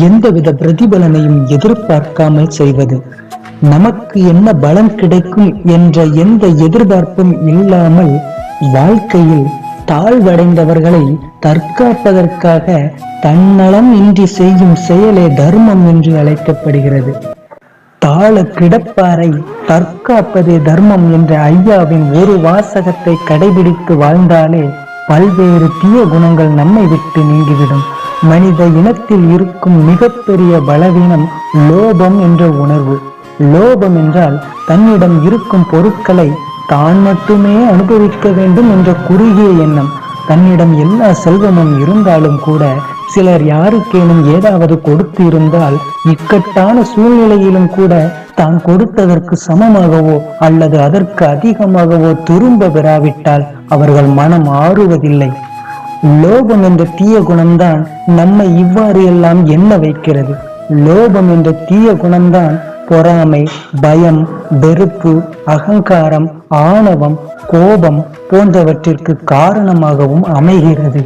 எந்தவித பிரதிபலனையும் எதிர்பார்க்காமல் செய்வது? நமக்கு என்ன பலன் கிடைக்கும் என்ற எந்த எதிர்பார்ப்பும் இல்லாமல் வாழ்க்கையில் தாழ்வடைந்தவர்களை தற்காப்பதற்காக தன்னலம் இன்றி செய்யும் செயலே தர்மம் என்று அழைக்கப்படுகிறது. தாழ கிடப்பாரை தற்காப்பதே தர்மம் என்ற ஐயாவின் ஒரு வாசகத்தை கடைபிடித்து வாழ்ந்தாலே பல்வேறு தீய குணங்கள் நம்மை விட்டு நீங்கிவிடும். மனித இனத்தில் இருக்கும் மிகப்பெரிய பலவீனம் லோபம் என்ற உணர்வு. லோபம் என்றால் தன்னிடம் இருக்கும் பொருட்களை தான் மட்டுமே அனுபவிக்க வேண்டும் என்ற குறுகிய எண்ணம். தன்னிடம் எல்லா செல்வமும் இருந்தாலும் கூட சிலர் யாருக்கேனும் ஏதாவது கொடுத்து இருந்தால் இக்கட்டான சூழ்நிலையிலும் கூட தான் கொடுத்ததற்கு சமமாகவோ அல்லது அதற்கு அதிகமாகவோ திரும்ப பெறாவிட்டால் அவர்கள் மனம் ஆறுவதில்லை. லோபம் என்ற தீய குணம்தான் நம்மை இவ்வாறு எல்லாம் எண்ண வைக்கிறது. லோபம் என்ற தீய குணம்தான் பொறாமை பயம் வெறுப்பு அகங்காரம் ஆணவம் கோபம் போன்றவற்றிற்கு காரணமாகவும் அமைகிறது.